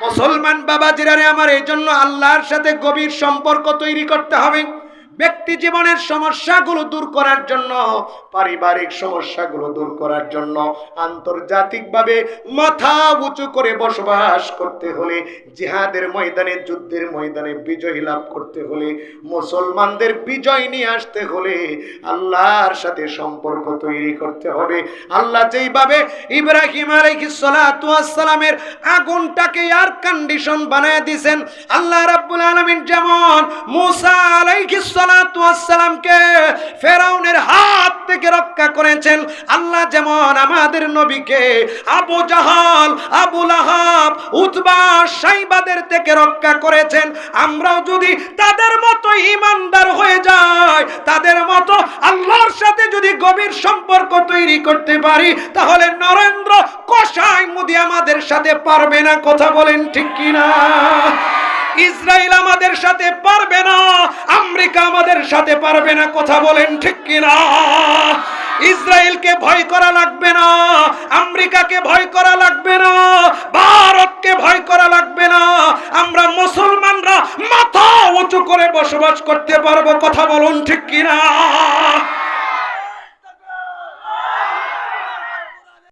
মুসলমান বাবাজিরারে আমার এই জন্য আল্লাহর সাথে গভীর সম্পর্ক তৈরি করতে হবে। ব্যক্তি জীবনের সমস্যাগুলো দূর করার জন্য, পারিবারিক সমস্যাগুলো দূর করার জন্য আন্তর্জাতিকভাবে মাথা উঁচু করে বসবাস করতে হলে, জিহাদের ময়দানে, যুদ্ধের ময়দানে বিজয় লাভ করতে হলে, মুসলমানদের বিজয় নিয়ে আসতে হলে আল্লাহর সাথে সম্পর্ক তৈরি করতে হবে। আল্লাহ যেইভাবে ইব্রাহিম আলাইহিসসালামের আগুনটাকে এয়ার কন্ডিশন বানায় দিয়েছেন, আল্লাহ রাব্বুল আলামিন যেমন মুসা আলাইহিসসালামকে ফেরাউনের হাত থেকে রক্ষা করেছেন। আল্লাহ যেমন আমাদের নবীকে Abu Jahal, Abu Lahab, Utba, সাইবাদের থেকে রক্ষা করেছেন। আমরাও যদি তাদের মতো ইমানদার হয়ে যায় তাদের মতো আল্লাহর সাথে যদি গভীর সম্পর্ক তৈরি করতে পারি, তাহলে নরেন্দ্র কষাই মুদি আমাদের সাথে পারবে না। কথা বলেন ঠিক কিনা? ইসরায়েল আমাদের সাথে পারবে না, আমেরিকা আমাদের সাথে পারবে না, কথা বলেন ঠিক কিনা? ইসরায়েলকে ভয় করা লাগবে না, আমেরিকাকে ভয় করা লাগবে না, ভারতকে ভয় করা লাগবে না, আমরা মুসলমানরা মাথা উঁচু করে বসবাস করতে পারব, কথা বলুন ঠিক কিনা?